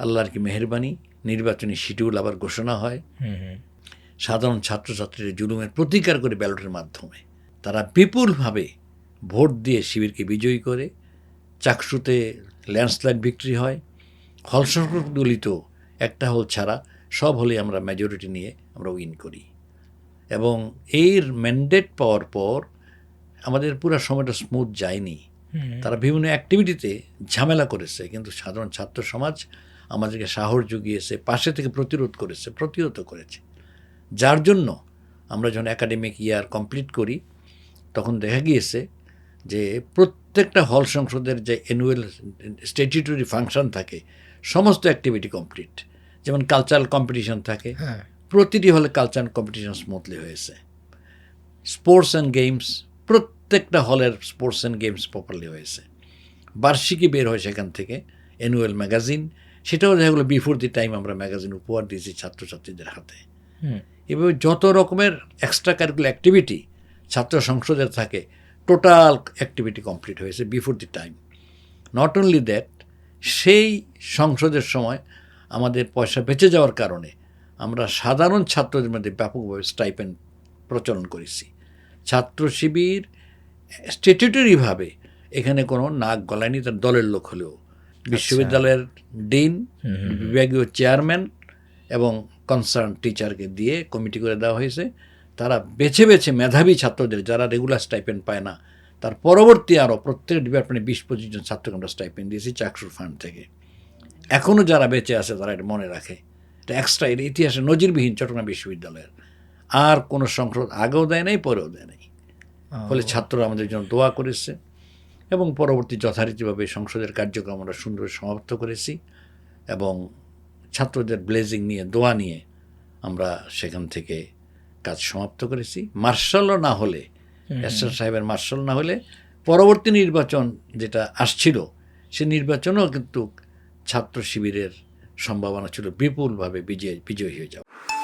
আল্লাহর কি মেহরবানি নির্বাচনী শিডিউল আবার ঘোষণা হয়। সাধারণ ছাত্রছাত্রীরা জুলুমের প্রতিকার করে ব্যালটের মাধ্যমে। তারা বিপুলভাবে ভোট দিয়ে শিবিরকে বিজয়ী করে। চাকসুতে ল্যান্ডস্লাইড বিক্রি হয়। হল একটা হল ছাড়া সব হলে আমরা মেজরিটি নিয়ে আমরা উইন করি। এবং এর ম্যান্ডেট পাওয়ার পর আমাদের পুরো সময়টা স্মুথ যায়নি। তারা বিভিন্ন অ্যাক্টিভিটিতে ঝামেলা করেছে। কিন্তু সাধারণ ছাত্র সমাজ আমাদেরকে সাহস জুগিয়েছে পাশে থেকে প্রতিরোধ করেছে প্রতিহত করেছে। যার জন্য আমরা যখন একাডেমিক ইয়ার কমপ্লিট করি তখন দেখা গিয়েছে যে প্রত্যেকটা হল সংসদের যে অ্যানুয়াল স্ট্যাটিউটরি ফাংশন থাকে সমস্ত অ্যাক্টিভিটি কমপ্লিট যেমন কালচারাল কম্পিটিশন থাকে হ্যাঁ। প্রতিটি হলে কালচারাল কম্পিটিশন স্মুথলি হয়েছে। স্পোর্টস অ্যান্ড গেমস প্রত্যেকটা হলের স্পোর্টস অ্যান্ড গেমস প্রপারলি হয়েছে। বার্ষিকী বের হয় সেখান থেকে অ্যানুয়াল ম্যাগাজিন সেটাও দেখা গেলো বিফোর দি টাইম আমরা ম্যাগাজিন উপহার দিয়েছি ছাত্রছাত্রীদের হাতে। এভাবে যত রকমের এক্সট্রা কারিকুলার অ্যাক্টিভিটি ছাত্র সংসদের থাকে টোটাল অ্যাক্টিভিটি কমপ্লিট হয়েছে before the time not only that সেই সংসদের সময় আমাদের পয়সা বেঁচে যাওয়ার কারণে আমরা সাধারণ ছাত্রদের মধ্যে ব্যাপকভাবে স্টাইপেন্ড প্রচলন করেছি। ছাত্র শিবির স্ট্যাটুটরিভাবে এখানে কোনো নাক গলায়নি তার দলের লোক হলেও। বিশ্ববিদ্যালয়ের ডিন। বিভাগীয় চেয়ারম্যান এবং কনসার্ন টিচারকে দিয়ে কমিটি করে দেওয়া হয়েছে। তারা বেছে বেছে মেধাবী ছাত্রদের যারা রেগুলার স্টাইপেন্ড পায় না তার পরবর্তী আরও প্রত্যেক ডিপার্টমেন্টে বিশ পঁচিশ জন ছাত্রকে আমরা স্টাইপেন্ড দিয়েছি চাকসুর ফান্ড থেকে। এখনও যারা বেঁচে আছে তারা এটা মনে রাখে। এটা এক্সট্রা এর ইতিহাসে নজিরবিহীন চট্টগ্রাম বিশ্ববিদ্যালয়ের। আর কোনো সংসদ আগেও দেয় নাই পরেও দেয় নাই। ফলে ছাত্ররা আমাদের জন্য দোয়া করেছে। এবং পরবর্তী যথারীতিভাবে সংসদের কার্যক্রম আমরা সুন্দর সমাপ্ত করেছি এবং ছাত্রদের ব্লেজিং নিয়ে দোয়া নিয়ে আমরা সেখান থেকে কাজ সমাপ্ত করেছি মার্শালও না হলে। এসআর সাহেবের মার্শাল না হলে পরবর্তী নির্বাচন যেটা আসছিল সে নির্বাচনেও কিন্তু ছাত্র শিবিরের সম্ভাবনা ছিল বিপুলভাবে বিজয় বিজয়ী হয়ে যাওয়া